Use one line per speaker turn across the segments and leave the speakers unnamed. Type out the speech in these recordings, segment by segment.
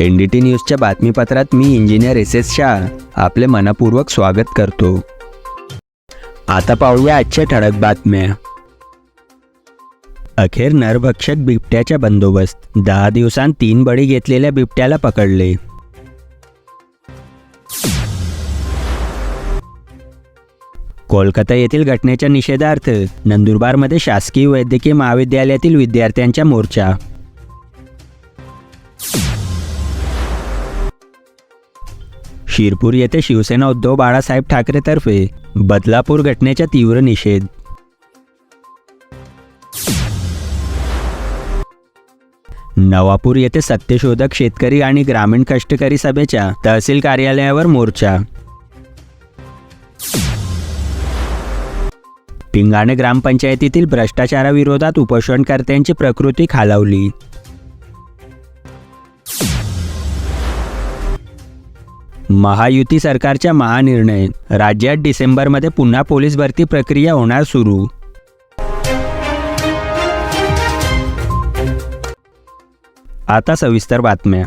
N D T न्यूजच्या बातमीपत्रात मी इंजिनियर एस एस शाह आपले मनपूर्वक स्वागत करतो. आता पाहूया आजच्या ठळक बातम्या. अखेर नरभक्षक बिबट्याच्या बंदोबस्त. दहा दिवसांत तीन बळी घेतलेल्या बिबट्याला पकडले. कोलकाता येथील घटनेच्या निषेधार्थ नंदुरबारमध्ये शासकीय वैद्यकीय महाविद्यालयातील विद्यार्थ्यांचा मोर्चा. शिरपूर येथे शिवसेना उद्धव बाळासाहेब ठाकरेतर्फे बदलापूर घटनेचा तीव्र निषेध. नवापूर येथे सत्यशोधक शेतकरी आणि ग्रामीण कष्टकरी सभेच्या तहसील कार्यालयावर मोर्चा. पिंगाणे ग्रामपंचायतीतील भ्रष्टाचाराविरोधात उपोषणकर्त्यांची प्रकृती खालावली. महायुती सरकारच्या महानिर्णय. राज्यात डिसेंबरमध्ये पुन्हा पोलीस भरती प्रक्रिया होणार सुरू. आता सविस्तर बातम्या.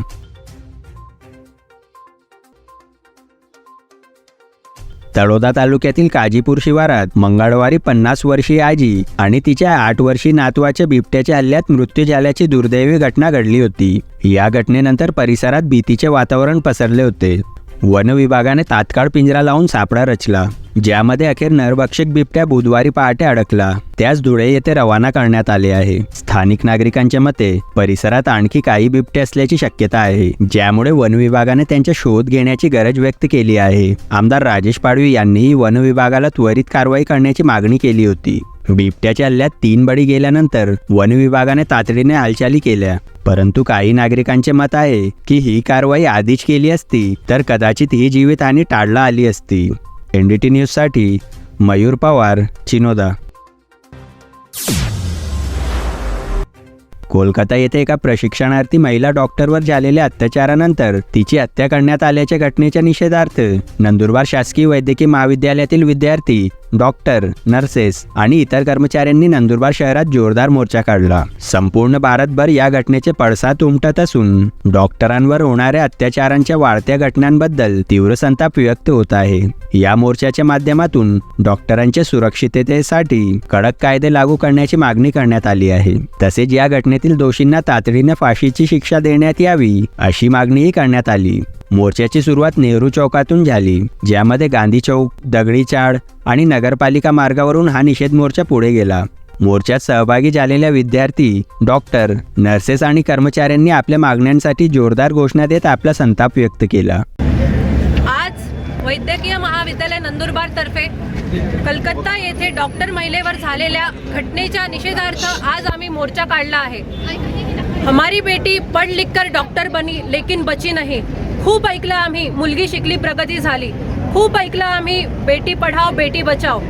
तळोदा तालुक्यातील काजीपूर शिवारात मंगळवारी पन्नास वर्षीय आजी आणि तिच्या आठ वर्षी नातवाच्या बिबट्याच्या हल्ल्यात मृत्यू झाल्याची दुर्दैवी घटना घडली होती. या घटनेनंतर परिसरात भीतीचे वातावरण पसरले होते. वनविभागाने तात्काळ पिंजरा लावून सापळा रचला. ज्यामध्ये अखेर नरभक्षक बिबट्या बुधवारी पहाटे अडकला. त्यास धुळे येथे रवाना करण्यात आले आहे. स्थानिक नागरिकांच्या मते परिसरात आणखी काही बिबटे असल्याची शक्यता आहे ज्यामुळे वन विभागाने त्यांचा शोध घेण्याची गरज व्यक्त केली आहे. आमदार राजेश पाडवी यांनीही वन विभागाला त्वरित कारवाई करण्याची मागणी केली होती. बिबट्याच्या हल्ल्यात तीन बळी गेल्यानंतर वन विभागाने तातडीने हालचाली केल्या. परंतु काही नागरिकांचे मत आहे की ही कारवाई आधीच केली असती तर कदाचित ही जीवितहानी टाळला आली असती. एन डी टी न्यूजसाठी मयूर पवार चिनोदा. कोलकाता येथे एका प्रशिक्षणार्थी महिला डॉक्टरवर झालेल्या अत्याचारानंतर तिची हत्या करण्यात आल्याच्या घटनेच्या निषेधार्थ नंदुरबार शासकीय वैद्यकीय महाविद्यालयातील विद्यार्थी डॉक्टर नर्सेस आणि इतर कर्मचाऱ्यांनी नंदुरबार शहरात जोरदार मोर्चा काढला. संपूर्ण भारतभर या घटनेचे पडसाद उमटत असून डॉक्टरांवर होणाऱ्या अत्याचारांच्या वाढत्या घटनांबद्दल तीव्र संताप व्यक्त होत आहे. या मोर्चाच्या माध्यमातून डॉक्टरांच्या सुरक्षिततेसाठी कडक कायदे लागू करण्याची मागणी करण्यात आली आहे. तसेच या घटनेतील दोषींना तातडीने फाशीची शिक्षा देण्यात यावी अशी मागणीही करण्यात आली. मोर्चाची सुरुवात नेहरू चौकातून झाली ज्यामध्ये गांधी चौक दगडी चाळ आणि नगरपालिका मार्गावरून हा निषेध मोर्चा पुढे गेला. मोर्चात सहभागी झालेल्या विद्यार्थी डॉक्टर नर्सेस आणि कर्मचाऱ्यांनी आपल्या मागण्यांसाठी जोरदार घोषणा देत आपला संताप व्यक्त केला.
आज वैद्यकीय महाविद्यालय नंदुरबार तर्फे कलकत्ता येथे डॉक्टर महिलेवर झालेल्या घटनेच्या निषेधार्थ आज आम्ही मोर्चा काढला आहे. हमारी बेटी पढ़ लिख कर डॉक्टर बनी लेकिन बची नाही. खूप ऐकलं आम्ही मुलगी शिकली प्रगती झाली. खूप ऐकलं आम्ही बेटी पढाव बेटी बचाव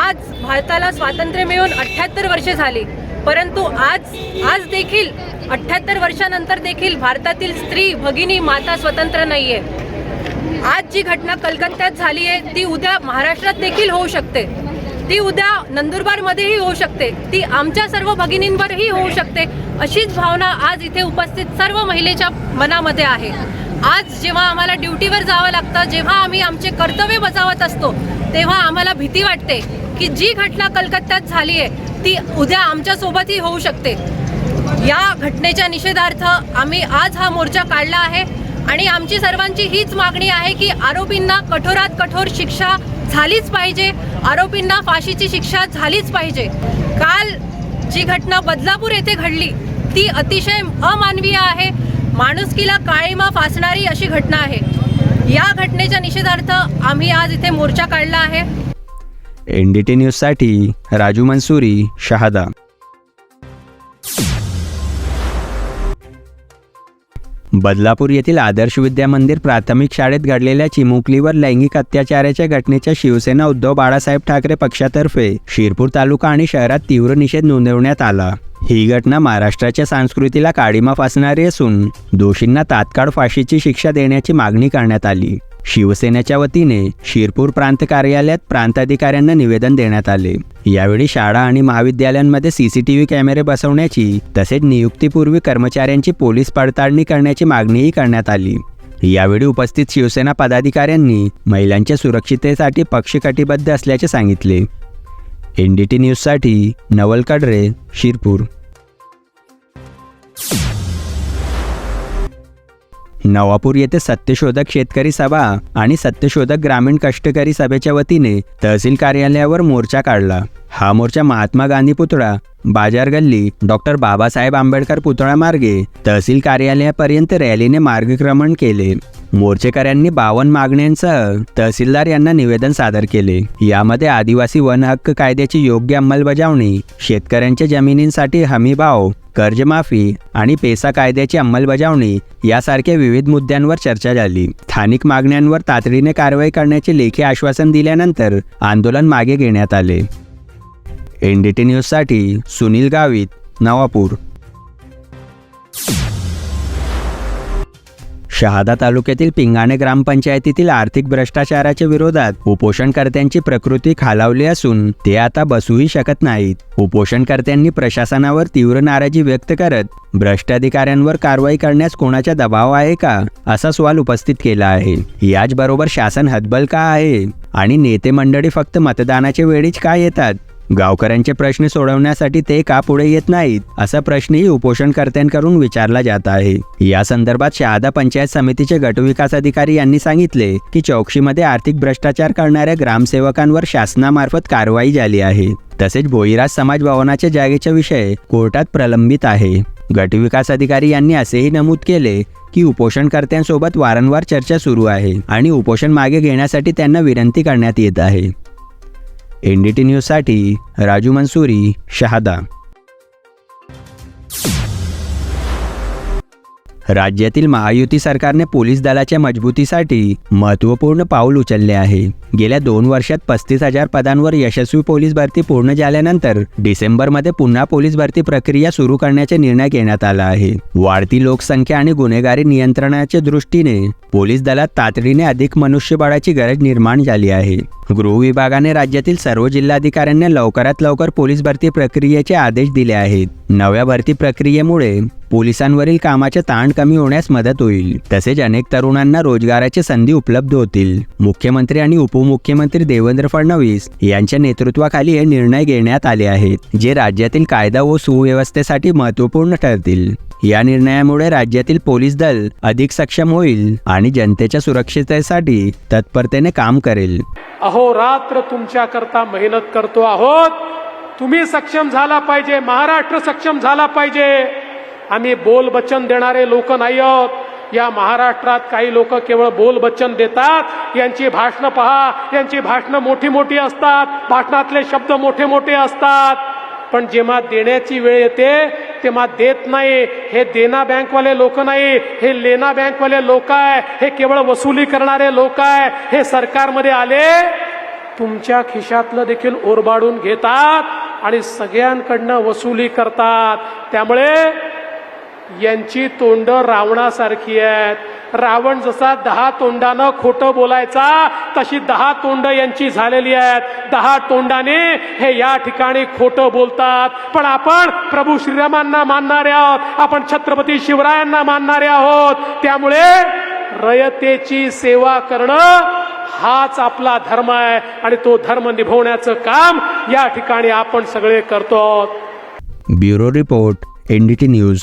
आज भारताला स्वातंत्र्य मिळून अठ्ठ्याहत्तर वर्षे झाली परंतु आज आज देखील अठ्ठ्याहत्तर वर्षानंतर देखील भारतातील स्त्री भगिनी माता स्वतंत्र नाहीये. आज जी घटना कलकत्त्यात झाली आहे ती उद्या महाराष्ट्रात देखील होऊ शकते. ती उद्या नंदुरबारमध्येही होऊ शकते. ती आमच्या सर्व भगिनींवरही होऊ शकते अशीच भावना आज इथे उपस्थित सर्व महिलेच्या मनामध्ये आहे. आज जेव्हा आम्हाला ड्युटीवर जावं लागतं जेव्हा आम्ही आमचे कर्तव्य बजावत असतो तेव्हा आम्हाला भीती वाटते की जी घटना कलकत्त्यात झाली आहे ती उद्या आमच्यासोबतही होऊ शकते. या घटनेच्या निषेधार्थ आम्ही आज हा मोर्चा काढला आहे आणि आमची सर्वांची हीच मागणी आहे की आरोपींना कठोरात कठोर शिक्षा झालीच पाहिजे आरोपींना फाशीची शिक्षा झालीच पाहिजे. काल जी घटना बदलापूर येथे घडली ती अतिशय अमानवीय आहे. माणुसकीला काळीमा फासणारी अशी घटना आहे. या घटनेच्या निषेधार्थ आम्ही आज इथे मोर्चा काढला आहे.
एनडीटी न्यूजसाठी राजू मंसुरी शहादा. बदलापूर येथील आदर्श विद्या मंदिर प्राथमिक शाळेत घडलेल्या चिमुकलीवर लैंगिक अत्याचाराच्या घटनेच्या शिवसेना उद्धव बाळासाहेब ठाकरे पक्षातर्फे शिरपूर तालुका आणि शहरात तीव्र निषेध नोंदवण्यात आला. ही घटना महाराष्ट्राच्या संस्कृतीला काळीमा फासणारी असून दोषींना तात्काळ फाशीची शिक्षा देण्याची मागणी करण्यात आली. शिवसेनेच्या वतीने शिरपूर प्रांत कार्यालयात प्रांताधिकाऱ्यांना निवेदन देण्यात आले. यावेळी शाळा आणि महाविद्यालयांमध्ये सीसीटीव्ही कॅमेरे बसवण्याची तसेच नियुक्तीपूर्वी कर्मचाऱ्यांची पोलीस पडताळणी करण्याची मागणीही करण्यात आली. यावेळी उपस्थित शिवसेना पदाधिकाऱ्यांनी महिलांच्या सुरक्षिततेसाठी पक्ष कटिबद्ध असल्याचे सांगितले. एन डी टी न्यूजसाठी नवल कडरे शिरपूर. नवापूर येथे सत्यशोधक शेतकरी सभा आणि सत्यशोधक ग्रामीण कष्टकरी सभेच्या वतीने तहसील कार्यालयावर मोर्चा काढला. हा मोर्चा महात्मा गांधी पुतळा बाजार गल्ली डॉक्टर बाबासाहेब आंबेडकर पुतळा मार्गे तहसील कार्यालयापर्यंत रॅलीने मार्गक्रमण केले. मोर्चेकऱ्यांनी बावन्न मागण्यांसह तहसीलदार यांना निवेदन सादर केले. यामध्ये आदिवासी वन हक्क कायद्याची योग्य अंमलबजावणी शेतकऱ्यांच्या जमिनींसाठी हमीभाव कर्जमाफी आणि पेसा कायद्याची अंमलबजावणी यासारख्या विविध मुद्द्यांवर चर्चा झाली. स्थानिक मागण्यांवर तातडीने कारवाई करण्याचे लेखी आश्वासन दिल्यानंतर आंदोलन मागे घेण्यात आले. एन डी टी न्यूजसाठी सुनील गावित नवापूर. शहादा तालुक्यातील पिंगाणे ग्रामपंचायतीतील आर्थिक भ्रष्टाचाराच्या विरोधात उपोषणकर्त्यांची प्रकृती खालावली असून ते आता बसूही शकत नाहीत. उपोषणकर्त्यांनी प्रशासनावर तीव्र नाराजी व्यक्त करत भ्रष्ट अधिकाऱ्यांवर कारवाई करण्यास कोणाचा दबाव आहे का असा सवाल उपस्थित केला आहे. याचबरोबर शासन हतबल का आहे? आणि नेते मंडळी फक्त मतदानाच्या वेळीच का येतात? गावकऱ्यांचे प्रश्न सोडवण्यासाठी ते का पुढे येत नाहीत असा प्रश्नही उपोषणकर्त्यांकडून विचारला जात आहे. या संदर्भात शहादा पंचायत समितीचे गटविकास अधिकारी यांनी सांगितले की चौकशीमध्ये आर्थिक भ्रष्टाचार करणाऱ्या ग्रामसेवकांवर शासनामार्फत कारवाई झाली आहे. तसेच भोईराज समाज भवनाच्या जागेचा विषय कोर्टात प्रलंबित आहे. गटविकास अधिकारी यांनी असेही नमूद केले की उपोषणकर्त्यांसोबत वारंवार चर्चा सुरू आहे आणि उपोषण मागे घेण्यासाठी त्यांना विनंती करण्यात येत आहे. एन डी टी न्यूजसाठी राजू मंसुरी शहादा. राज्यातील महायुती सरकारने पोलीस दलाच्या मजबूतीसाठी महत्त्वपूर्ण पाऊल उचलले आहे. गेल्या दोन वर्षात पस्तीस हजार पदांवर यशस्वी पोलीस भरती पूर्ण झाल्यानंतर डिसेंबरमध्ये पुन्हा पोलीस भरती प्रक्रिया सुरू करण्याचा निर्णय घेण्यात आला आहे. वाढती लोकसंख्या आणि गुन्हेगारी नियंत्रणाच्या दृष्टीने पोलीस दलात तातडीने अधिक मनुष्यबळाची गरज निर्माण झाली आहे. गृह विभागाने राज्यातील सर्व जिल्हाधिकाऱ्यांना लवकरात लवकर पोलीस भरती प्रक्रियेचे आदेश दिले आहेत. नव्या भरती प्रक्रियेमुळे पोलिसांवरील कामाचे ताण कमी होण्यास मदत होईल. तसेच अनेक तरुणांना रोजगाराची संधी उपलब्ध होतील. मुख्यमंत्री आणि उपमुख्यमंत्री देवेंद्र फडणवीस यांच्या नेतृत्वाखाली हे निर्णय घेण्यात आले आहेत जे राज्यातील कायदा व सुव्यवस्थेसाठी महत्त्वपूर्ण ठरतील. या निर्णयामुळे राज्यातील पोलीस दल अधिक सक्षम होईल आणि जनतेच्या सुरक्षिततेसाठी तत्परतेने काम करेल.
अहोरात्र तुमच्याकरता मेहनत करतो आहोत. तुम्ही सक्षम झाला पाहिजे महाराष्ट्र सक्षम झाला पाहिजे. आम्ही बोल देणारे लोक नाही आहोत या महाराष्ट्रात काही लोक केवळ बोल देतात. यांची भाषणं पहा. यांची भाषणं मोठी मोठी असतात. भाषणातले शब्द मोठे मोठे असतात. पण जेव्हा देण्याची वेळ येते तेव्हा देत नाही. हे देना बँकवाले लोक नाही. हे लेना बँकवाले लोक आहे. हे केवळ वसुली करणारे लोक आहे. हे सरकारमध्ये आले तुमच्या खिशातलं देखील ओरबाडून घेतात आणि सगळ्यांकडनं वसुली करतात. त्यामुळे यांची तोंड रावणासारखी आहेत. रावण जसा दहा तोंडानं खोटं बोलायचा तशी दहा तोंड यांची झालेली आहेत. दहा तोंडाने हे या ठिकाणी खोटं बोलतात. पण आपण प्रभू श्रीरामांना मानणारे आहोत. आपण छत्रपती शिवरायांना मानणारे आहोत. त्यामुळे रयतेची सेवा करणं हाच आपला धर्म आहे. आणि तो धर्म निभवण्याचं काम या ठिकाणी आपण सगळे करतो आहोत.
Bureau report NDTV news.